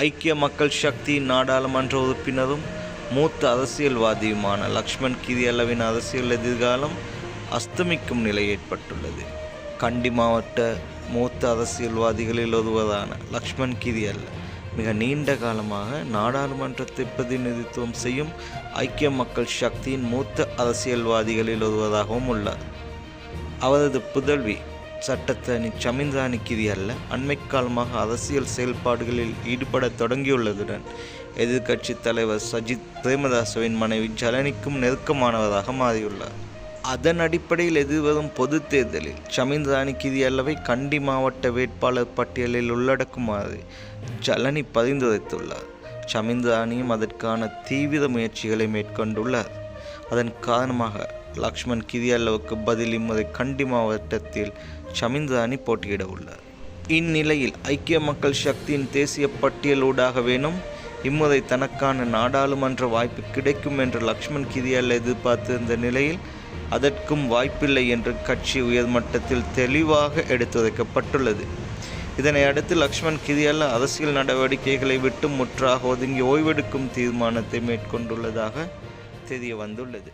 ஐக்கிய மக்கள் சக்தியின் நாடாளுமன்ற உறுப்பினரும் மூத்த அரசியல்வாதியுமான லக்ஷ்மண் கிரியல்லவின் அரசியல் எதிர்காலம் அஸ்தமிக்கும் நிலை ஏற்பட்டுள்ளது. கண்டி மாவட்ட மூத்த அரசியல்வாதிகளில் ஒருவரான லக்ஷ்மண் கிரியல்ல மிக நீண்ட காலமாக நாடாளுமன்றத்தை பிரதிநிதித்துவம் செய்யும் ஐக்கிய மக்கள் சக்தியின் மூத்த அரசியல்வாதிகளில் ஒருவராகவும் உள்ளார். அவரது புதல்வி சட்டத்தனி சமிந்தானி கிரி அல்ல அண்மை காலமாக அரசியல் செயல்பாடுகளில் ஈடுபடத் தொடங்கியுள்ளதுடன் எதிர்க்கட்சி தலைவர் சஜித் பிரேமதாசவின் மனைவி ஜலனிக்கும் நெருக்கமானவராக மாறியுள்ளார். அதன் அடிப்படையில் எதிர்வரும் பொது தேர்தலில் சமிந்தானி கிரி அல்லவை கண்டி மாவட்ட வேட்பாளர் பட்டியலில் உள்ளடக்குமாறு ஜலனி பரிந்துரைத்துள்ளார். சமிந்தானியும் அதற்கான தீவிர முயற்சிகளை மேற்கொண்டுள்ளார். அதன் காரணமாக லக்ஷ்மண் கிரியாலவுக்கு பதில் இம்முறை கண்டி மாவட்டத்தில் ஷமிந்தானி போட்டியிட உள்ளார். இந்நிலையில் ஐக்கிய மக்கள் சக்தியின் தேசிய பட்டியலூடாக வேணும் இம்முறை தனக்கான நாடாளுமன்ற வாய்ப்பு கிடைக்கும் என்று லக்ஷ்மண் கிரியல்ல எதிர்பார்த்திருந்த நிலையில் அதற்கும் வாய்ப்பில்லை என்று கட்சி உயர்மட்டத்தில் தெளிவாக எடுத்துரைக்கப்பட்டுள்ளது. இதனை அடுத்து லக்ஷ்மண் கிரியல்ல அரசியல் நடவடிக்கைகளை விட்டு முற்றாக ஒதுங்கி ஓய்வெடுக்கும் தீர்மானத்தை மேற்கொண்டுள்ளதாக தெரிய வந்துள்ளது.